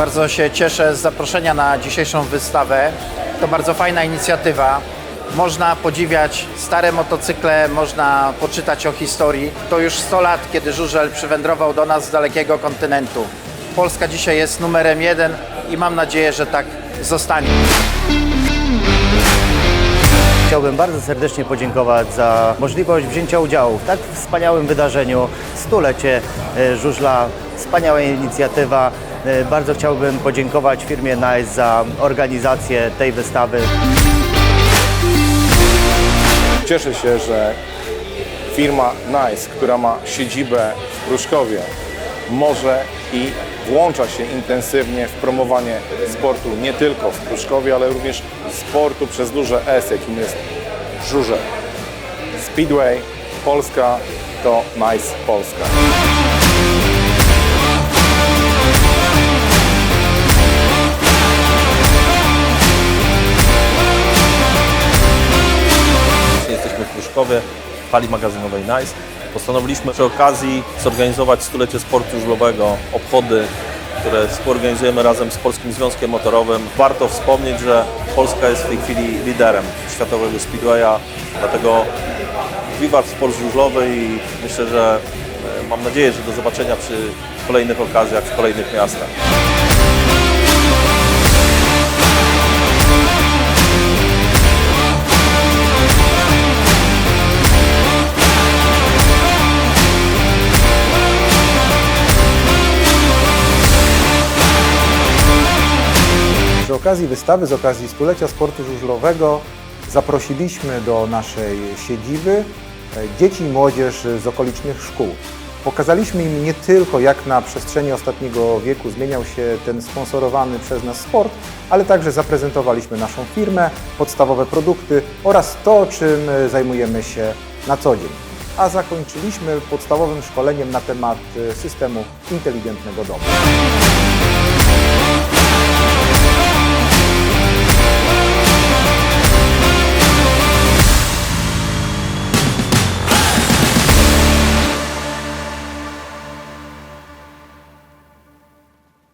Bardzo się cieszę z zaproszenia na dzisiejszą wystawę. To bardzo fajna inicjatywa. Można podziwiać stare motocykle, można poczytać o historii. To już 100 lat, kiedy żużel przywędrował do nas z dalekiego kontynentu. Polska dzisiaj jest numerem jeden i mam nadzieję, że tak zostanie. Chciałbym bardzo serdecznie podziękować za możliwość wzięcia udziału w tak wspaniałym wydarzeniu. Stulecie e, żużla, wspaniała inicjatywa. E, Bardzo chciałbym podziękować firmie NICE za organizację tej wystawy. Cieszę się, że firma NICE, która ma siedzibę w Pruszkowie, może i włącza się intensywnie w promowanie sportu nie tylko w Pruszkowie, ale również sportu przez duże S, jakim jest żużel. Speedway Polska to NICE Polska. W hali magazynowej NICE. Postanowiliśmy przy okazji zorganizować stulecie sportu żużlowego, obchody, które współorganizujemy razem z Polskim Związkiem Motorowym. Warto wspomnieć, że Polska jest w tej chwili liderem światowego speedwaya, dlatego wiwat sport żużlowy i myślę, że e, mam nadzieję, że do zobaczenia przy kolejnych okazjach w kolejnych miastach. Okazji wystawy, z okazji stulecia sportu żużlowego zaprosiliśmy do naszej siedziby e, dzieci i młodzież z okolicznych szkół. Pokazaliśmy im nie tylko jak na przestrzeni ostatniego wieku zmieniał się ten sponsorowany przez nas sport, ale także zaprezentowaliśmy naszą firmę, podstawowe produkty oraz to, czym e, zajmujemy się na co dzień. A zakończyliśmy podstawowym szkoleniem na temat e, systemu inteligentnego domu.